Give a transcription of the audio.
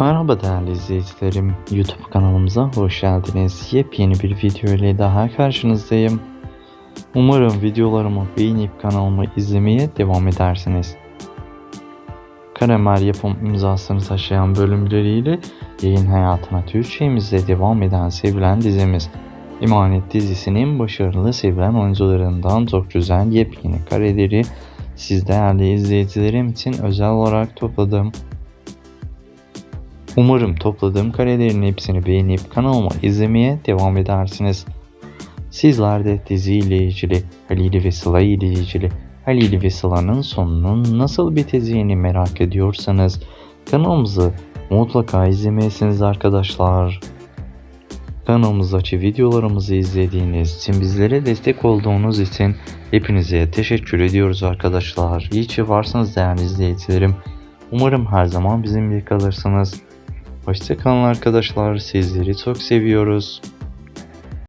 Merhaba değerli izleyicilerim. YouTube kanalımıza hoş geldiniz. Yepyeni bir video ile daha karşınızdayım. Umarım videolarımı beğenip kanalımı izlemeye devam edersiniz. Karamel yapım imzasını taşıyan bölümleriyle yayın hayatına Türkçemizde devam eden sevilen dizimiz İmanet dizisinin başarılı sevilen oyuncularından çok güzel yepyeni kareleri siz değerli izleyicilerim için özel olarak topladım. Umarım topladığım karelerin hepsini beğenip kanalıma izlemeye devam edersiniz. Sizler de dizi ile ilgili, Halil ve Sıla ile Halil ve Sıla'nın sonunun nasıl biteceğini merak ediyorsanız kanalımızı mutlaka izlemeyesiniz arkadaşlar. Kanalımızdaki videolarımızı izlediğiniz için bizlere destek olduğunuz için hepinize teşekkür ediyoruz arkadaşlar. İyi ki varsınız değerli izleyicilerim. Umarım her zaman bizimle kalırsınız. Hoşçakalın arkadaşlar. Sizleri çok seviyoruz.